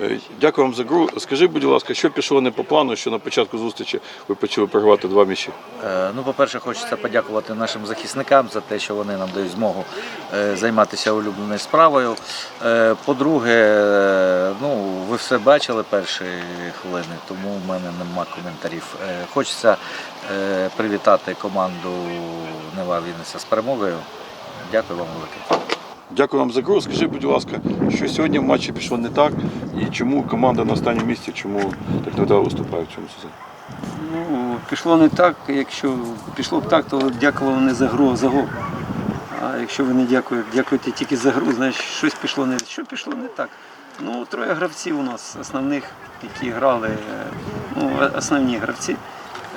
Е, Дякую вам за гру. Скажи, будь ласка, що пішло не по плану, що на початку зустрічі ви почали програвати два м'ячі? Е, Ну, по-перше, хочеться подякувати нашим захисникам за те, що вони нам дають змогу е, займатися улюбленою справою. По-друге, ну, ви все бачили перші хвилини, тому в мене нема коментарів. Хочеться привітати команду Нева Вінниця з перемогою. Дякую вам велике. Дякую вам за гру. Скажи, будь ласка, що сьогодні в матчі пішло не так і чому команда на останньому місці, чому так невдало виступає в цьому сезоні? Ну, пішло не так. Якщо пішло б так, то дякували не за гру, а за гол. А якщо ви не дякуєте, дякуєте тільки за гру, значить щось пішло не що пішло не так. Ну, троє гравців у нас основних, які грали, ну, основні гравці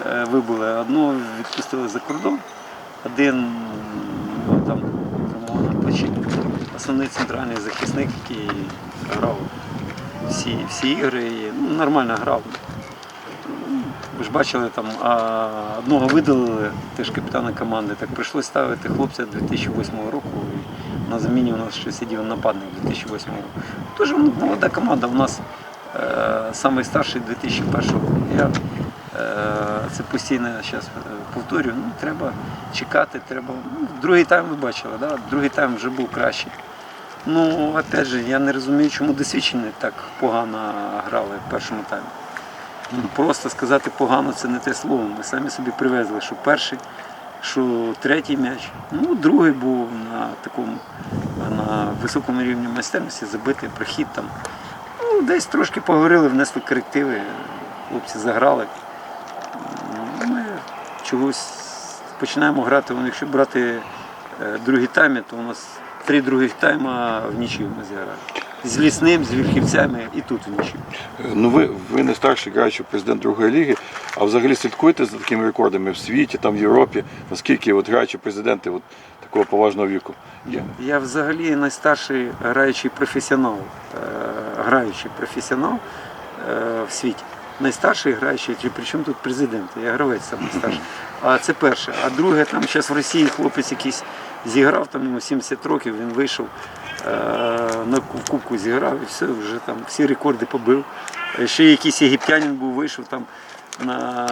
е, вибули. Одного відпустили за кордон, один ну, там травмовано. Основний центральний захисник, який грав всі, всі ігри і ну, нормально грав. Ви ж бачили, там а одного видалили, теж капітана команди. Так прийшлось ставити хлопця 2008 року. І на заміні у нас ще сидів нападник 2008 року. Дуже молода команда. У нас е, найстарший 2001 року. Я е, це постійно зараз повторюю. Ну, треба чекати, треба. Ну, другий тайм ви бачили, да? другий тайм вже був кращий. Ну, опять же, я не розумію, чому досвідчені так погано грали в першому таймі. Ну, Просто сказати погано це не те слово. Ми самі собі привезли, що перший, що третій м'яч. Ну, другий був на такому на високому рівні майстерності, забитий прихід там. Ну, десь трошки поговорили, внесли корективи, хлопці заграли. Чогось починаємо грати. Якщо брати е, другі тайми, то у нас три других тайма в нічию ми зіграли. З лісним, з вільхівцями і тут в нічию. Е, Ну ви, ви не старший граючий президент другої ліги, а взагалі слідкуєте за такими рекордами в світі, там в Європі, наскільки от граючі президенти от, такого поважного віку є. Я взагалі найстарший граючий професіонал, е, граючий професіонал в світі. Найстарший граючий, чи при чому тут президент? Я гравець сам найстарший. А це перше. А друге, там зараз в Росії хлопець якийсь зіграв, там йому 70 років, він вийшов е, на кубку зіграв і все, вже там всі рекорди побив. Е, Ще якийсь єгиптянин був, вийшов там на,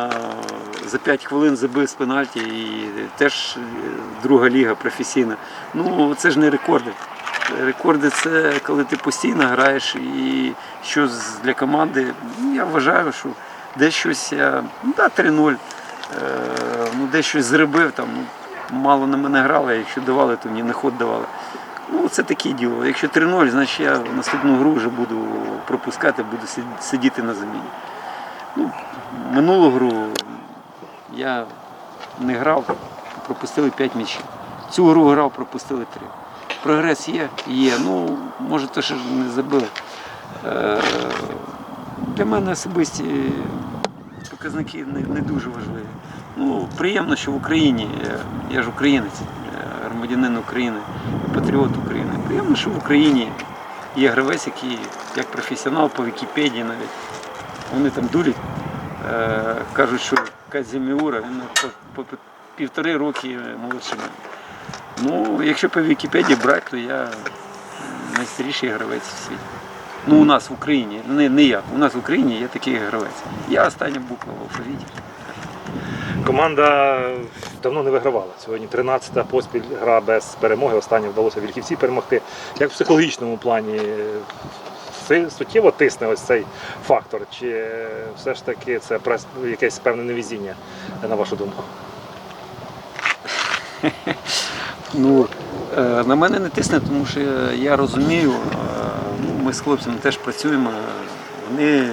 за 5 хвилин забив з пенальті і теж е, друга ліга професійна. Ну це ж не рекорди. Рекорди це коли ти постійно граєш і що для команди. Ну, я вважаю, що десь щось я, ну да, 3-0, е, ну десь щось зробив там. Мало на мене грали, якщо давали, то мені не ход давали. Ну, це таке діло. Якщо 3-0, значить я наступну гру вже буду пропускати, буду сидіти на заміні. Ну, минулу гру я не грав, пропустили 5 м'ячів. Цю гру грав, пропустили 3. Прогрес є, є. Ну, може, то що не забили. Е, Для мене особисті показники не, дуже важливі. Ну, приємно, що в Україні, е, я ж українець, е, громадянин України, патріот України. Приємно, що в Україні є гравець, який як професіонал по Вікіпедії навіть. Вони там дурять, кажуть, що Казіміура, він по півтори роки молодший. мене. Ну, якщо по Вікіпедії брати, то я найстаріший гравець в світі. Ну, у нас в Україні, не, не я. У нас в Україні є такий гравець. Я остання буква в алфавіті. Команда давно не вигравала. Сьогодні 13-та поспіль гра без перемоги. Останнє вдалося Вільхівці перемогти. Як в психологічному плані суттєво тисне ось цей фактор? Чи все ж таки це якесь певне невезіння, на вашу думку? Ну, е, на мене не тисне, тому що я розумію, е, ну, ми з хлопцями теж працюємо, вони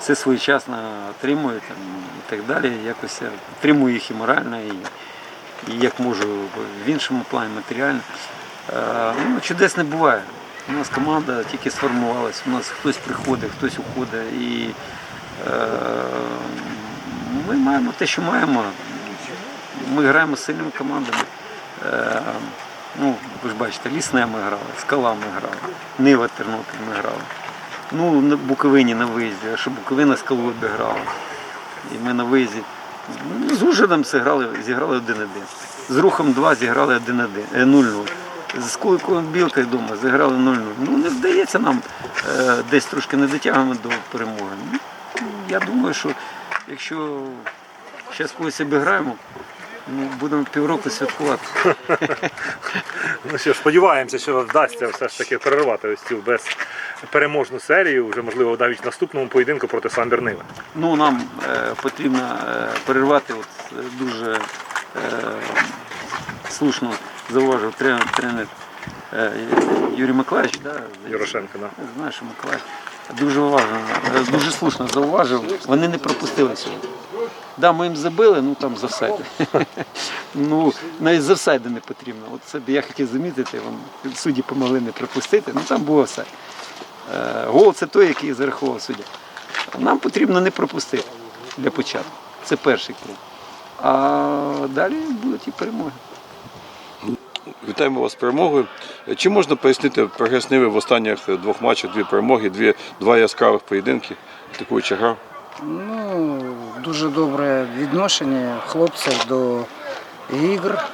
все своєчасно отримують і так далі. Якось я підтримую їх і морально, і, і як можу в іншому плані матеріально. Е, Ну, чудес не буває. У нас команда тільки сформувалась, у нас хтось приходить, хтось уходить. І ми маємо те, що маємо. Ми граємо з сильними командами. Е, ну, ви ж бачите, лісне ми грали, скала ми грали, Нива Тернопіль ми грали. Ну, на Буковині на виїзді, а що Буковина скалу обіграла. І ми на виїзді. Ну, з Ужгородом зіграли, зіграли 1-1. З рухом 2 зіграли 1-1, е, 0-0. з Куликовим Білкою вдома зіграли 0-0. Ну не здається нам е, десь трошки не дотягуємо до перемоги. Ну, я думаю, що якщо зараз когось обіграємо, ну, будемо півроку святкувати. Ну що сподіваємося, що вдасться все ж таки перервати ось цю безпереможну серію, вже можливо навіть в наступному поєдинку проти Самбір Нива. Ну, нам е, потрібно е, перервати, от, е, дуже е, слушно зауважив тренер, тренер е, Юрій Миколаївич, да, Ярошенко, да. Знаєш, Миколаївич, дуже уважно, дуже слушно зауважив, вони не пропустили сьогодні. Да, ми їм забили, ну там за все. ну, навіть за все не потрібно. От це я хотів замітити, вам судді помогли не пропустити, ну там було все. Е, Гол це той, який зарахував суддя. Нам потрібно не пропустити для початку. Це перший крок. А далі будуть і перемоги. Вітаємо вас з перемогою. Чи можна пояснити прогрес Ниви в останніх двох матчах, дві перемоги, дві, два яскравих поєдинки, атакуюча гра? Ну, дуже добре відношення хлопців до ігр.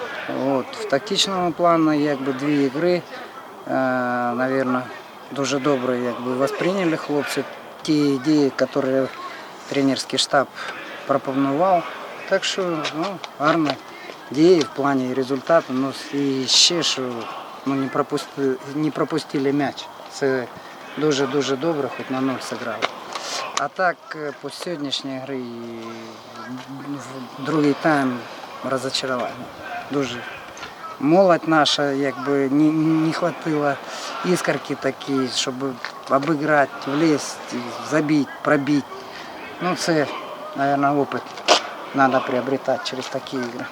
От, в тактичному плані якби дві ігри, е, навірно, дуже добре якби, восприйняли хлопці ті ідеї, які тренерський штаб пропонував. Так що ну, гарно дії в плані результату. Ну, і ще, що ну, не, пропусти, не пропустили м'яч. Це дуже-дуже добре, хоч на нуль зіграли. А так, е, по сьогоднішній грі в другий тайм розочарування. Дуже. Молодь наша, якби не, не хватило іскорки такі, щоб обіграти, влізти, забити, пробити. Ну це, мабуть, опит треба приобретати через такі ігри.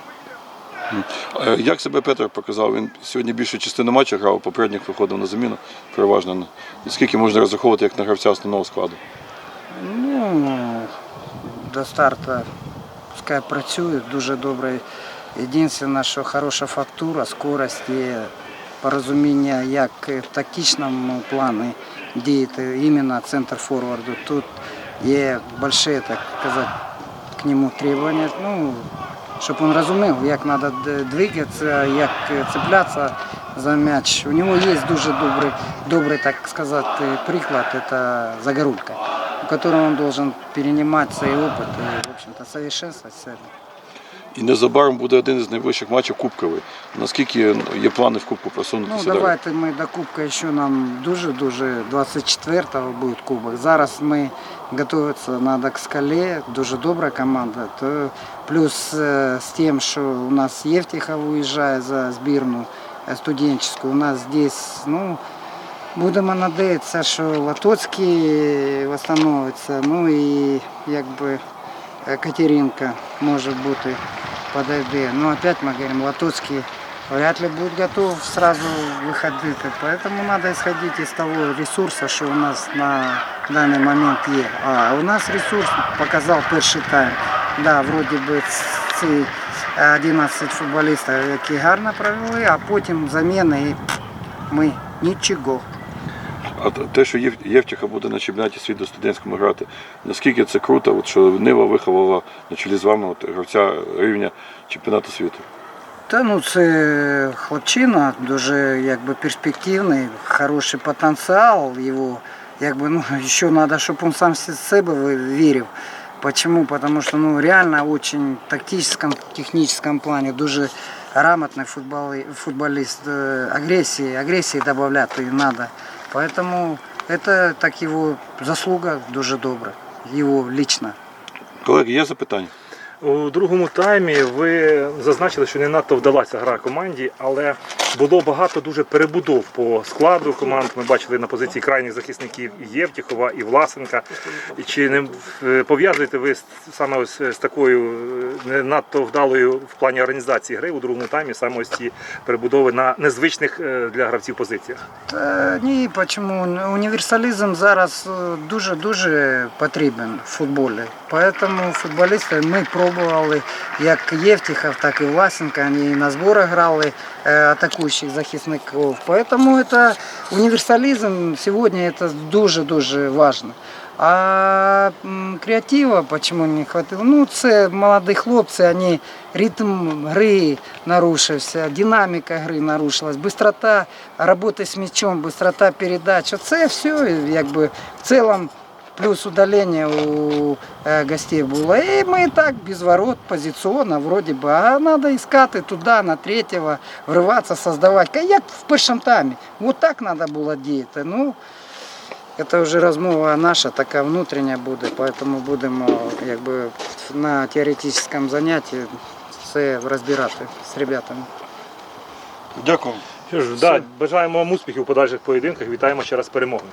Е, Як себе Петр показав? Він сьогодні більшу частину матчу грав, попередніх виходив на заміну переважно. Скільки можна розраховувати як на гравця основного складу? Ну, до старту пускай працює дуже добре. Єдине, що хороша фактура, скорость є порозуміння, як в тактичному плані діяти іменно центр форварду. Тут є велике, так сказати, к нему требування. Ну, щоб він розумів, як треба двигатися, як цеплятися за м'яч. У нього є дуже добрий, добрий так сказати, приклад, це Загорулька, у якому он должен перенимать свой опыт и, в общем-то, совершенствовать себя. І незабаром буде один із найближчих матчів Кубковий. Наскільки є плани в Кубку Ну, просунутися далі? давайте ми до Кубка ще нам дуже-дуже 24-го буде Кубок. Зараз ми готуватися треба к скалі, дуже добра команда. То плюс е, з тим, що у нас Євтіхов уїжджає за збірну студенческую, у нас здесь, ну, будемо надіятися, що Латоцький встановиться, ну і якби Катеринка може бути подойде. Но опять мы говорим, Латоцкий вряд ли будет готов сразу выходить. Поэтому надо исходить из того ресурса, что у нас на данный момент есть. А у нас ресурс показал перший тайм. Да, вроде би ці 11 футболістів, які гарно провели, а потім заміни і ми нічого. А те, що Євтіха буде на чемпіонаті світу студентському грати, наскільки це круто, от що Нива виховала на чолі з вами от, гравця рівня чемпіонату світу. Та ну це хлопчина, дуже якби перспективний, хороший потенціал його. Якби ну ще треба, щоб він сам в себе вірив. Почему? Потому что ну, реально очень в тактическом, техническом плане дуже грамотный футболи- футболист. Э, Агрессии, агрессии добавлять и надо. Поэтому это так его заслуга дуже добра, его лично. Колеги, є запитання? У другому таймі ви зазначили, що не надто вдалася гра команді, але було багато дуже перебудов по складу команд. Ми бачили на позиції крайніх захисників Євтіхова, і Власенка. Чи не е, пов'язуєте ви саме ось з такою е, не надто вдалою в плані організації гри у другому таймі саме ось ці перебудови на незвичних е, для гравців позиціях? Та ні, почему? Універсалізм зараз е, дуже-дуже потрібен в футболі. Поэтому футболісти ми пробували як Євтіхов, так і Власенко. Вони на зборах грали е, атакуючих захисників. Поэтому это універсалізм сьогодні це дуже-дуже важливо. А креатива почему не хватило? Ну, це молоді хлопці, вони ритм гри нарушився, динаміка гри нарушилась, бистрота роботи з м'ячом, бистрота передач. Це все якби в цілому плюс удалення у е, гостей було. І ми так без ворот позиційно, вроді би, а треба іскати туди, на третього, вриватися, создавати. Як в першому таймі. Вот так треба було діяти. Ну, це вже розмова наша, така внутрішня буде, тому будемо якби, на теоретичному занятті це розбирати з ребятами. Дякую. Що ж, да, бажаємо вам успіхів у подальших поєдинках. Вітаємо ще раз з перемогою.